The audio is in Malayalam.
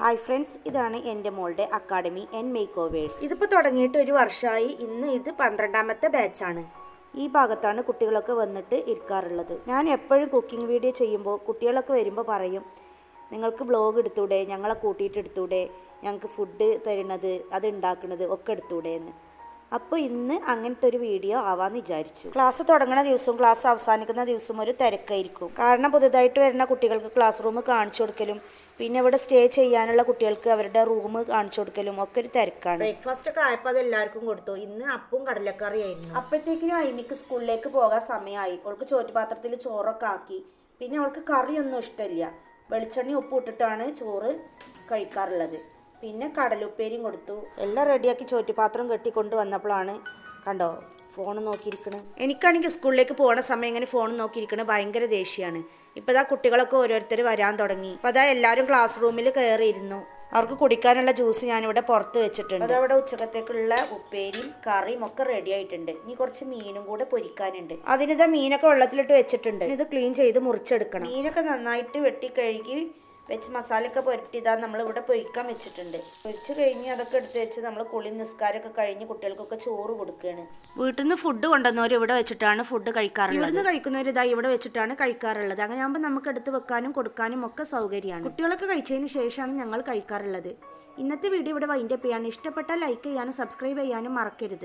ഹായ് ഫ്രണ്ട്സ് ഇതാണ് എന്റെ മോളുടെ അക്കാഡമി എൻ മേക്ക് ഓവേഴ്സ് ഇതിപ്പോൾ തുടങ്ങിയിട്ട് ഒരു വർഷമായി ഇന്ന് ഇത് പന്ത്രണ്ടാമത്തെ ബാച്ചാണ്. ഈ ഭാഗത്താണ് കുട്ടികളൊക്കെ വന്നിട്ട് ഇരിക്കാറുള്ളത്. ഞാൻ എപ്പോഴും കുക്കിംഗ് വീഡിയോ ചെയ്യുമ്പോൾ കുട്ടികളൊക്കെ വരുമ്പോൾ പറയും നിങ്ങൾക്ക് ബ്ലോഗ് എടുത്തൂടെ? ഞങ്ങളെ കൂട്ടിയിട്ട് എടുത്തൂടെ? ഞങ്ങൾക്ക് ഫുഡ് തരുന്നത് അത് ഉണ്ടാക്കുന്നത് ഒക്കെ എടുത്തൂടെ എന്ന് അപ്പോൾ ഇന്ന് അങ്ങനത്തെ ഒരു വീഡിയോ ആവാന്ന് വിചാരിച്ചു. ക്ലാസ് തുടങ്ങുന്ന ദിവസവും ക്ലാസ് അവസാനിക്കുന്ന ദിവസവും ഒരു തിരക്കായിരിക്കും. കാരണം പുതുതായിട്ട് വരുന്ന കുട്ടികൾക്ക് ക്ലാസ് റൂം കാണിച്ചു കൊടുക്കലും പിന്നെ ഇവിടെ സ്റ്റേ ചെയ്യാനുള്ള കുട്ടികൾക്ക് അവരുടെ റൂം കാണിച്ചു കൊടുക്കലും ഒക്കെ ഒരു തിരക്കാണ്. ബ്രേക്ക്ഫാസ്റ്റ് ഒക്കെ ആയപ്പോൾ അത് എല്ലാവർക്കും കൊടുത്തു. ഇന്ന് അപ്പും കടലക്കറി ആയിരുന്നു അപ്പോഴത്തേക്കിനും അയിനിക്ക് സ്കൂളിലേക്ക് പോകാൻ സമയമായി അവൾക്ക് ചോറ്റുപാത്രത്തിൽ ചോറൊക്കെ ആക്കി. പിന്നെ അവൾക്ക് കറിയൊന്നും ഇഷ്ടമില്ല. വെളിച്ചെണ്ണ ഉപ്പ് ഇട്ടിട്ടാണ് ചോറ് കഴിക്കാറുള്ളത്. പിന്നെ കടലുപ്പേരിയും കൊടുത്തു. എല്ലാം റെഡിയാക്കി ചോറ്റുപാത്രം കെട്ടിക്കൊണ്ട് വന്നപ്പോഴാണ് കണ്ടോ ഫോൺ നോക്കിയിരിക്കണ്. എനിക്കാണെങ്കിൽ സ്കൂളിലേക്ക് പോകുന്ന സമയം ഇങ്ങനെ ഫോൺ നോക്കിയിരിക്കണത് ഭയങ്കര ദേഷ്യമാണ് ഇപ്പോൾ ഇതാ കുട്ടികളൊക്കെ ഓരോരുത്തർ വരാൻ തുടങ്ങി. അപ്പോൾ അതാ എല്ലാവരും ക്ലാസ് റൂമിൽ കയറിയിരുന്നു അവർക്ക് കുടിക്കാനുള്ള ജ്യൂസ് ഞാനിവിടെ പുറത്ത് വെച്ചിട്ടുണ്ട്. അതവിടെ ഉച്ചക്കത്തേക്കുള്ള ഉപ്പേരിയും കറിയും ഒക്കെ റെഡി ആയിട്ടുണ്ട്. ഇനി കുറച്ച് മീനും കൂടെ പൊരിക്കാനുണ്ട്. അതിനിതാ മീനൊക്കെ വെള്ളത്തിലിട്ട് വെച്ചിട്ടുണ്ട്. ഇത് ക്ലീൻ ചെയ്ത് മുറിച്ചെടുക്കണം. മീനൊക്കെ നന്നായിട്ട് വെട്ടി കഴുകി വെച്ച് മസാലയൊക്കെ പുരട്ടിയതാ നമ്മളിവിടെ പൊരിക്കാൻ വെച്ചിട്ടുണ്ട്. പൊരിച്ച് കഴിഞ്ഞ് അതൊക്കെ എടുത്ത് വെച്ച് നമ്മൾ കുളി നിസ്കാരമൊക്കെ കഴിഞ്ഞ് കുട്ടികൾക്കൊക്കെ ചോറ് കൊടുക്കുകയാണ്. വീട്ടിൽ നിന്ന് ഫുഡ് കൊണ്ടുവന്നവർ ഇവിടെ വെച്ചിട്ടാണ് ഫുഡ് കഴിക്കാറുള്ളത്. ഇവിടുന്ന് കഴിക്കുന്നവർ ഇതാ ഇവിടെ വെച്ചിട്ടാണ് കഴിക്കാറുള്ളത്. അങ്ങനെ ആകുമ്പോൾ നമുക്ക് എടുത്ത് വെക്കാനും കൊടുക്കാനും ഒക്കെ സൗകര്യമാണ്. കുട്ടികളൊക്കെ കഴിച്ചതിന് ശേഷമാണ് ഞങ്ങൾ കഴിക്കാറുള്ളത്. ഇന്നത്തെ വീഡിയോ ഇവിടെ വൈൻഡപ്പ് ചെയ്യാൻ ഇഷ്ടപ്പെട്ടാൽ ലൈക്ക് ചെയ്യാനും സബ്സ്ക്രൈബ് ചെയ്യാനും മറക്കരുത്.